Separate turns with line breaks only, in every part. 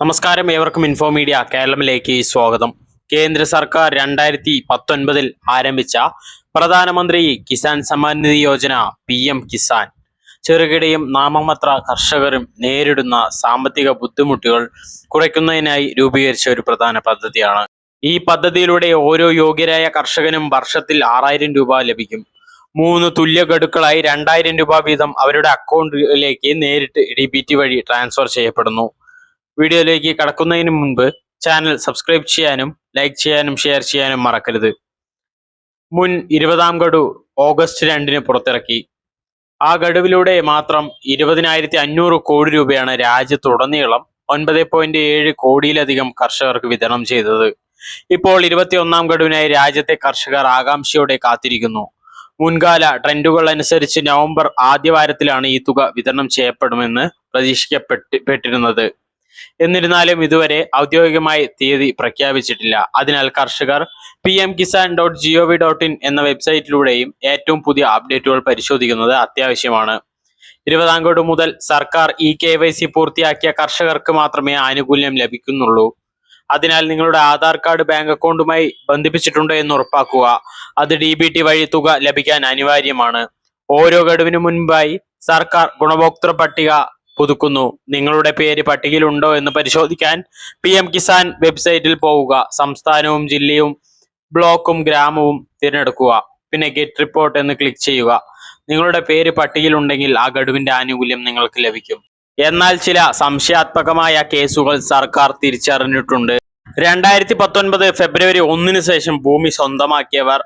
നമസ്കാരം ഏവർക്കും info media കേരളത്തിലേക്ക് സ്വാഗതം. കേന്ദ്ര സർക്കാർ രണ്ടായിരത്തി പത്തൊൻപതിൽ ആരംഭിച്ച പ്രധാനമന്ത്രി കിസാൻ സമ്മാൻ നിധി യോജന പി എം കിസാൻ. ചെറുകിടയും നാമമാത്ര കർഷകരും നേരിടുന്ന സാമ്പത്തിക ബുദ്ധിമുട്ടുകൾ കുറയ്ക്കുന്നതിനായി രൂപീകരിച്ച ഒരു പ്രധാന പദ്ധതിയാണ്. ഈ പദ്ധതിയിലൂടെ ഓരോ യോഗ്യരായ കർഷകനും വർഷത്തിൽ ആറായിരം രൂപ ലഭിക്കും. മൂന്ന് തുല്യ ഗഡുക്കളായി രണ്ടായിരം രൂപ വീതം അവരുടെ അക്കൗണ്ടിലേക്ക് നേരിട്ട് ഡി വഴി ട്രാൻസ്ഫർ ചെയ്യപ്പെടുന്നു. വീഡിയോയിലേക്ക് കടക്കുന്നതിന് മുൻപ് ചാനൽ സബ്സ്ക്രൈബ് ചെയ്യാനും ലൈക്ക് ചെയ്യാനും ഷെയർ ചെയ്യാനും മറക്കരുത്. മുൻ ഇരുപതാം ഗഡു ഓഗസ്റ്റ് രണ്ടിന് പുറത്തിറക്കി. ആ ഗഡുവിലൂടെ മാത്രം ഇരുപതിനായിരത്തി അഞ്ഞൂറ് കോടി രൂപയാണ് രാജ്യത്തുടനീളം ഒൻപത് പോയിന്റ് ഏഴ് കോടിയിലധികം കർഷകർക്ക് വിതരണം ചെയ്തത്. ഇപ്പോൾ ഇരുപത്തി ഒന്നാം ഗഡുവിനായി രാജ്യത്തെ കർഷകർ ആകാംക്ഷയോടെ കാത്തിരിക്കുന്നു. മുൻകാല ട്രെൻഡുകൾ അനുസരിച്ച് നവംബർ ആദ്യവാരത്തിലാണ് ഈ തുക വിതരണം ചെയ്യപ്പെടുമെന്ന് പ്രതീക്ഷിക്കപ്പെട്ട് പെട്ടിരുന്നത്. എന്നിരുന്നാലും ഇതുവരെ ഔദ്യോഗികമായി തീയതി പ്രഖ്യാപിച്ചിട്ടില്ല. അതിനാൽ കർഷകർ P M Kisan dot G O V dot in എന്ന വെബ്സൈറ്റിലൂടെയും ഏറ്റവും പുതിയ അപ്ഡേറ്റുകൾ പരിശോധിക്കുന്നത് അത്യാവശ്യമാണ്. ഇരുപതാം മുതൽ സർക്കാർ ഇ കെ വൈ സി പൂർത്തിയാക്കിയ കർഷകർക്ക് മാത്രമേ ആനുകൂല്യം ലഭിക്കുന്നുള്ളൂ. അതിനാൽ നിങ്ങളുടെ ആധാർ കാർഡ് ബാങ്ക് അക്കൗണ്ടുമായി ബന്ധിപ്പിച്ചിട്ടുണ്ടോ എന്ന് ഉറപ്പാക്കുക. അത് ഡി ബി ടി വഴി തുക ലഭിക്കാൻ അനിവാര്യമാണ്. ഓരോ ഗഡുവിനു മുൻപായി സർക്കാർ ഗുണഭോക്തൃ പട്ടിക പുതുക്കുന്നു. നിങ്ങളുടെ പേര് പട്ടികയിലുണ്ടോ എന്ന് പരിശോധിക്കാൻ പി എം കിസാൻ വെബ്സൈറ്റിൽ പോവുക. സംസ്ഥാനവും ജില്ലയും ബ്ലോക്കും ഗ്രാമവും തിരഞ്ഞെടുക്കുക. പിന്നെ ഗെറ്റ് റിപ്പോർട്ട് എന്ന് ക്ലിക്ക് ചെയ്യുക. നിങ്ങളുടെ പേര് പട്ടികയിലുണ്ടെങ്കിൽ ആ ഗഡുവിന്റെ ആനുകൂല്യം നിങ്ങൾക്ക് ലഭിക്കും. എന്നാൽ ചില സംശയാത്മകമായ കേസുകൾ സർക്കാർ തിരിച്ചറിഞ്ഞിട്ടുണ്ട്. രണ്ടായിരത്തി പത്തൊൻപത് ഫെബ്രുവരി ഒന്നിന് ശേഷം ഭൂമി സ്വന്തമാക്കിയവർ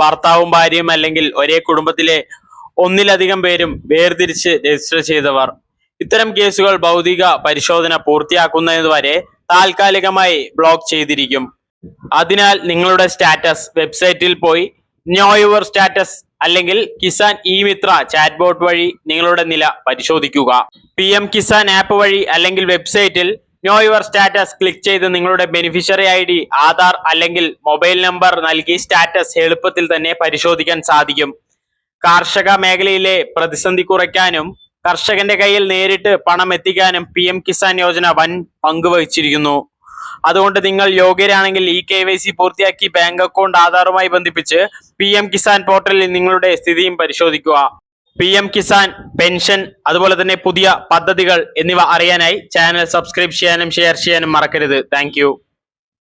ഭർത്താവും ഭാര്യയും അല്ലെങ്കിൽ ഒരേ കുടുംബത്തിലെ ഒന്നിലധികം പേരും വേർതിരിച്ച് രജിസ്റ്റർ ചെയ്തവർ ഇത്തരം കേസുകൾ ഭൗതിക പരിശോധന പൂർത്തിയാക്കുന്നതുവരെ താൽക്കാലികമായി ബ്ലോക്ക് ചെയ്തിരിക്കും. അതിനാൽ നിങ്ങളുടെ സ്റ്റാറ്റസ് വെബ്സൈറ്റിൽ പോയി നോ യുവർ സ്റ്റാറ്റസ് അല്ലെങ്കിൽ Kisan e Mitra chatbot വഴി നിങ്ങളുടെ നില പരിശോധിക്കുക. പി എം കിസാൻ ആപ്പ് വഴി അല്ലെങ്കിൽ വെബ്സൈറ്റിൽ നോ യുവർ സ്റ്റാറ്റസ് ക്ലിക്ക് ചെയ്ത് നിങ്ങളുടെ ബെനിഫിഷ്യറി ഐ ഡി ആധാർ അല്ലെങ്കിൽ മൊബൈൽ നമ്പർ നൽകി സ്റ്റാറ്റസ് എളുപ്പത്തിൽ തന്നെ പരിശോധിക്കാൻ സാധിക്കും. കാർഷിക മേഖലയിലെ പ്രതിസന്ധി കുറയ്ക്കാനും കർഷകന്റെ കയ്യിൽ നേരിട്ട് പണം എത്തിക്കാനും പി എം കിസാൻ യോജന വൻ പങ്ക് വഹിച്ചിരിക്കുന്നു. അതുകൊണ്ട് നിങ്ങൾ യോഗ്യരാണെങ്കിൽ ഇ കെ വൈ സി പൂർത്തിയാക്കി ബാങ്ക് അക്കൗണ്ട് ആധാറുമായി ബന്ധിപ്പിച്ച് പി എം കിസാൻ പോർട്ടലിൽ നിങ്ങളുടെ സ്ഥിതിയും പരിശോധിക്കുക. പി എം കിസാൻ പെൻഷൻ അതുപോലെ തന്നെ പുതിയ പദ്ധതികൾ എന്നിവ അറിയാനായി ചാനൽ സബ്സ്ക്രൈബ് ചെയ്യാനും ഷെയർ ചെയ്യാനും മറക്കരുത്. താങ്ക്